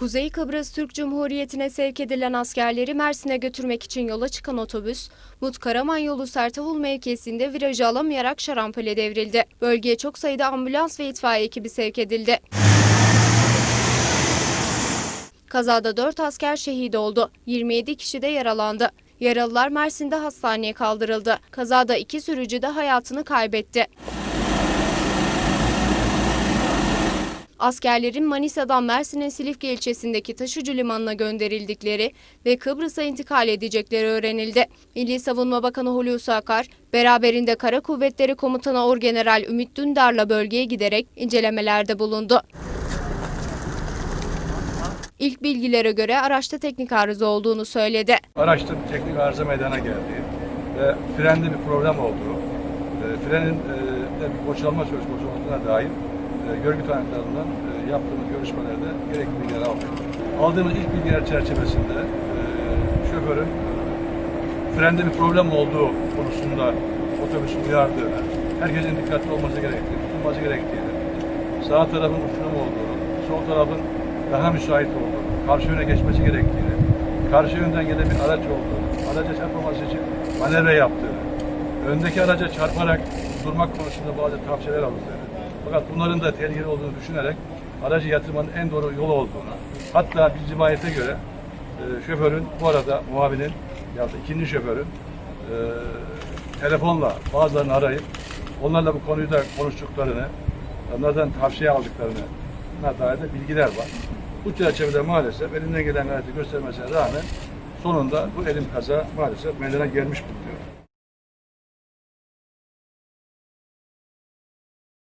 Kuzey Kıbrıs Türk Cumhuriyeti'ne sevk edilen askerleri Mersin'e götürmek için yola çıkan otobüs, Mut Karaman yolu Sertavul mevkisinde virajı alamayarak şarampole devrildi. Bölgeye çok sayıda ambulans ve itfaiye ekibi sevk edildi. Kazada 4 asker şehit oldu. 27 kişi de yaralandı. Yaralılar Mersin'de hastaneye kaldırıldı. Kazada iki sürücü de hayatını kaybetti. Askerlerin Manisa'dan Mersin'in Silifke ilçesindeki taşıcı limanına gönderildikleri ve Kıbrıs'a intikal edecekleri öğrenildi. Milli Savunma Bakanı Hulusi Akar, beraberinde Kara Kuvvetleri Komutanı Orgeneral Ümit Dündar'la bölgeye giderek incelemelerde bulundu. İlk bilgilere göre araçta teknik arıza olduğunu söyledi. Araçta teknik arıza meydana geldi ve frende bir problem olduğu, e, frenin e, boşalma söz konusu olduğuna dair görgü tanıklarından e, yaptığımız görüşmelerde gerekli bilgiler aldık. Aldığımız ilk bilgiler çerçevesinde e, şoförün e, frende bir problem olduğu konusunda otobüsün uyardığını, herkesin dikkatli olması gerektiğini, tutulması gerektiğini, sağ tarafın uçurum olduğunu, sol tarafın daha müsait olduğunu, karşı yöne geçmesi gerektiğini, karşı yönden gelen bir araç olduğunu, araca çarpmaması için manevra yaptığını, öndeki araca çarparak durmak konusunda bazı tavsiyeler alındığını, fakat bunların da tehlikeli olduğunu düşünerek aracı yatırmanın en doğru yolu olduğunu, hatta bir rivayete göre e, şoförün bu arada muavinin ya da ikinci şoförün e, telefonla bazılarını arayıp onlarla bu konuyu da konuştuklarını, onlardan tavsiye aldıklarını dair de bilgiler var. Bu çerçevede maalesef elinden gelen gayreti göstermesine rağmen sonunda bu elim kaza maalesef meydana gelmiş bulunuyor.